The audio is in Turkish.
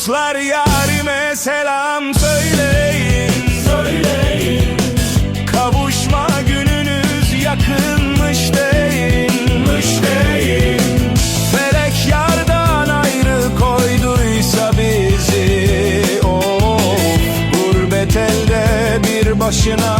Dostlar yarime selam söyleyin. Söyleyin. Kavuşma gününüz yakınmış değilmiş değil Felek yardan ayrı koyduysa bizi oh, gurbet elde bir başına